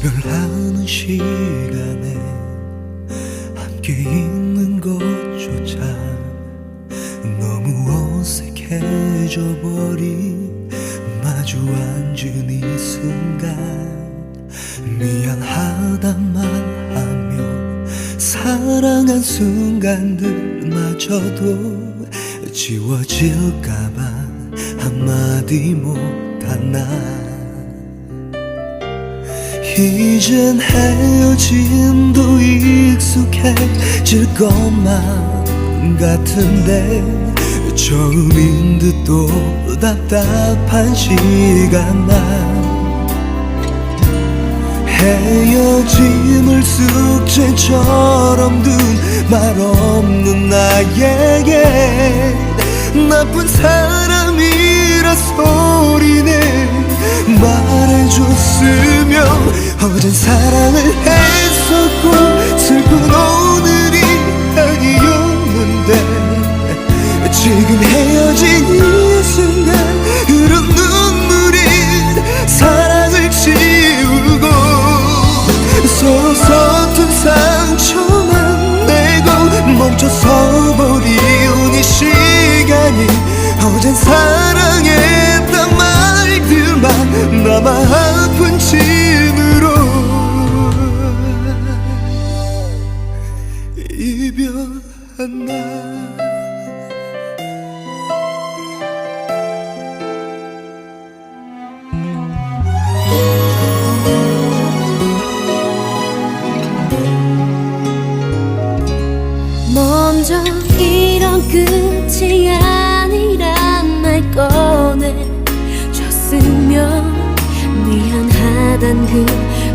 이별하는 시간에 함께 있는 것조차 너무 어색해져 버린 마주 앉은 이 순간 미안하단 말하며 사랑한 순간들마저도 지워질까봐 한마디 못한 나 이젠 헤어짐도 익숙해질 것만 같은데 처음인 듯 또 답답한 시간만 헤어짐을 숙제처럼 둔 말 없는 나에게 나쁜 사람이라 소 어젠 사랑을 했었고 슬픈 오늘이 아니었는데 지금 헤어진 이 순간 흐른 눈물이 사랑을 지우고 서로 서툰 상처만 내고 멈춰서 버린 이 시간이 어젠 사랑했단 말들만 남아 아픈 짐 날 먼저 이런 끝이 아니란 말 꺼내줬으면 미안하단 그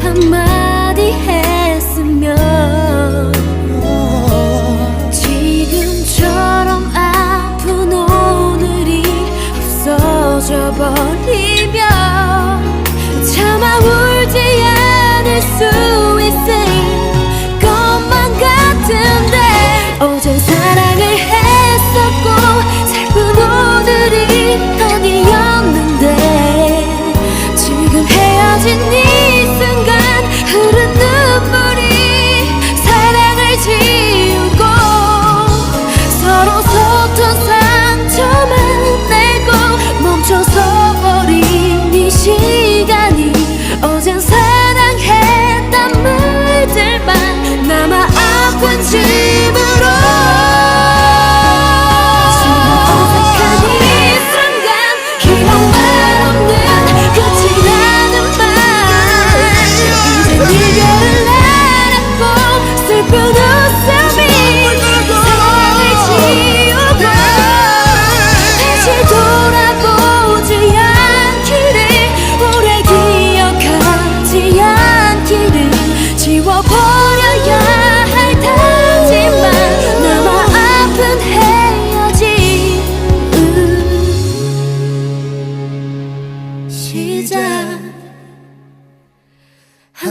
한마디 했으면 없어져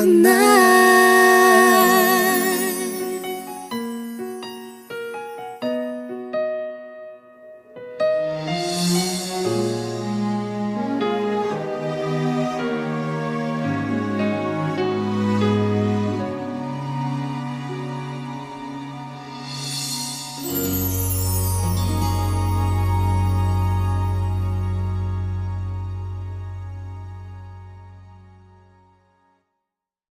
시작 한날